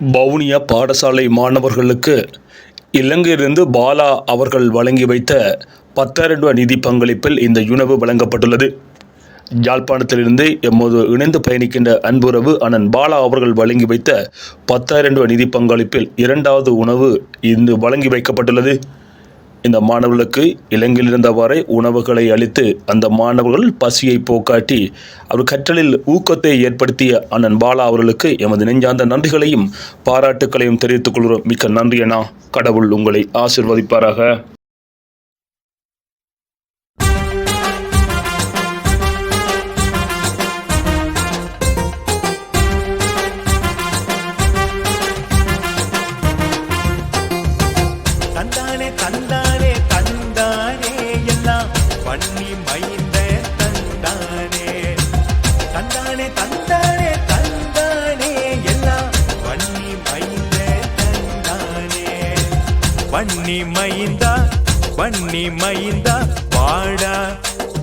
வவுனியா பாடசாலை மாணவர்களுக்கு இலங்கையிலிருந்து பாலா அவர்கள் வழங்கி வைத்த பத்தாயிரம் ரூபாய் நிதி பங்களிப்பில் இந்த உணவு வழங்கப்பட்டுள்ளது. யாழ்ப்பாணத்திலிருந்து எம்மோது இணைந்து பயணிக்கின்ற அன்புறவு அண்ணன் பாலா அவர்கள் வழங்கி வைத்த பத்தாயிரம் ரூபாய் நிதி பங்களிப்பில் இரண்டாவது உணவு இன்று வழங்கி வைக்கப்பட்டுள்ளது. இந்த மாணவர்களுக்கு இலங்கையில் இருந்தவாறே உணவுகளை அளித்து அந்த மாணவர்கள் பசியை போக்காட்டி அவர் கற்றலில் ஊக்கத்தை ஏற்படுத்திய அண்ணன் பாலா அவர்களுக்கு எமது நெஞ்சார்ந்த நன்றிகளையும் பாராட்டுக்களையும் தெரிவித்துக் கொள்கிறோம். மிக்க நன்றி அண்ணா. கடவுள் உங்களை ஆசிர்வதிப்பாராக. தந்தானே தந்தா எல்லாம் மைந்த தந்தானே. தந்தானே தந்தானே தந்தானே. எல்லாம் வன்னி மைந்த தந்தானே. வன்னி மைந்தா வன்னி மைந்தா வாடா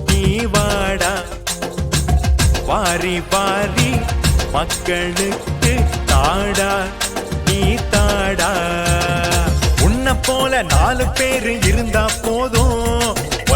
நீ வாடா. வாரி வாரி மக்களுக்கு தாடா நீ தாடா. உன்னை போல நாலு பேர் இருந்தா போதும்.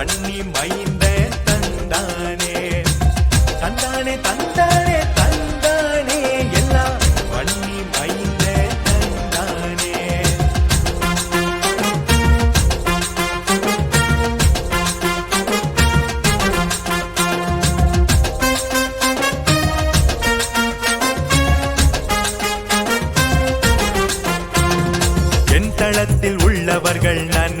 பண்ணி மைந்த தந்தானே. தந்தானே தந்தானே தந்தானே எல்லாம் பண்ணி மைந்த தந்தானே. என் தளத்தில் உள்ளவர்கள் நன்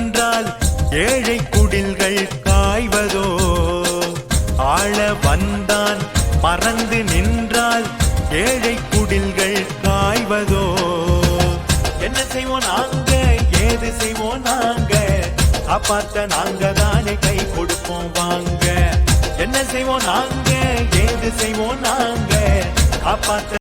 ஏழை குடில்கள் காய்வதோ? ஆள வந்தான் மறந்து நின்றால் ஏழை குடில்கள் காய்வதோ? என்ன செய்வோம் நாங்க? ஏது செய்வோம் நாங்க? காப்பாத்த நாங்க தானே கை கொடுப்போம் வாங்க. என்ன செய்வோம் நாங்க? ஏது செய்வோம் நாங்க? காப்பாத்த